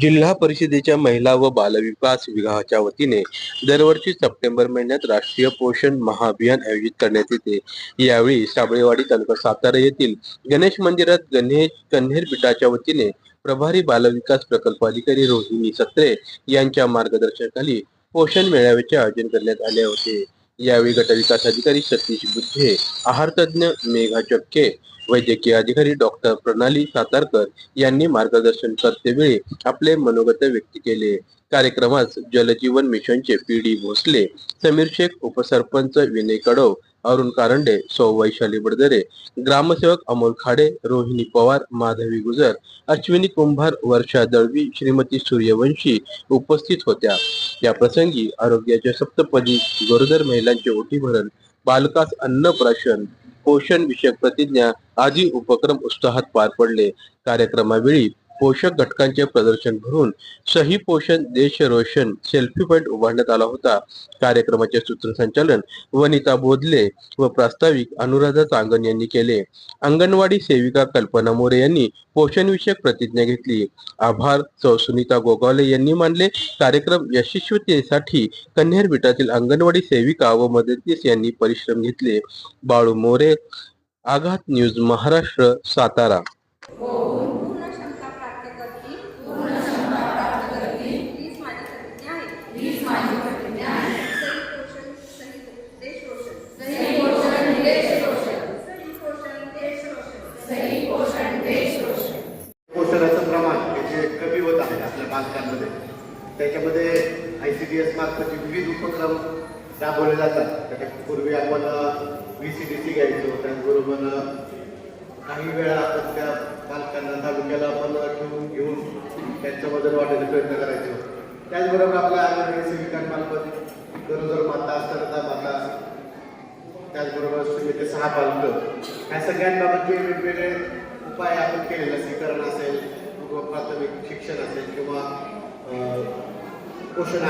जिल्हा परिषदेच्या महिला व बालविकास विभागाच्या वतीने दरवर्षी सप्टेंबर महिन्यात राष्ट्रीय पोषण महाअभियान आयोजित करण्यात येते. यावेळी साबळेवाडी तालुका सातारा येथील गणेश मंदिरात गणेश कन्हेर पीठाच्या वतीने प्रभारी बालविकास प्रकल्प अधिकारी रोहिणी सत्रे यांच्या मार्गदर्शनाखाली पोषण मेळाव्याचे आयोजन करण्यात आले होते. यावेळी गटविकास अधिकारी सतीश बुद्धे आहार तज्ज्ञ मेघा चक्के वैद्यकीय अधिकारी डॉक्टर प्रणाली सातारकर यांनी मार्गदर्शन करतेवेळी आपले मनोगत व्यक्त केले. कार्यक्रमास जलजीवन मिशनचे पी डी भोसले समीर शेख उपसरपंच विनय कडव अरुण कारंडे सौ वैशाली बडदरे ग्रामसेवक अमोल खाडे रोहिणी पवार माधवी गुजर अश्विनी कुंभार वर्षा दळवी श्रीमती सूर्यवंशी उपस्थित होत्या. या प्रसंगी आरोग्याच्या सप्तपदी गरोदर महिलांचे ओटी भरण बालकास अन्नप्राशन पोषण विषयक प्रतिज्ञा आदी उपक्रम उत्साहात पार पडले. कार्यक्रमावेळी पोषक घटकांचे प्रदर्शन भरून सही पोषण देश रोशन सेल्फी पॉइंट उभारण्यात आला होता. कार्यक्रमाचे सूत्रसंचालन वनिता बोधले व प्रास्ताविक अनुराधा चांगण यांनी केले. अंगणवाडी सेविका कल्पना मोरे यांनी पोषण विषयक प्रतिज्ञा घेतली. आभार सौ सुनीता गोगावले यांनी मानले. कार्यक्रम यशस्वीतेसाठी कन्हेर बेटातील अंगणवाडी सेविका व मदतनीस यांनी परिश्रम घेतले. बाळू मोरे आघात न्यूज महाराष्ट्र सातारा. त्याच्यामध्ये आय सी डी एस मार्फत विविध उपक्रम राबवले जातात. त्याच्या पूर्वी आपण व्ही सी डी सी घ्यायचो त्याचबरोबर काही वेळा आपण त्या त्यांचं वजन प्रयत्न करायचो. त्याचबरोबर आपल्या अंगणवाडी सेविकांमार्फत गरोदर माता स्तनदा माता त्याचबरोबर शून्य ते सहा पालक. ह्या सगळ्यांबाबतचे वेगवेगळे उपाय आपण केले लसीकरण असेल किंवा प्राथमिक शिक्षण असेल किंवा अं, पोषण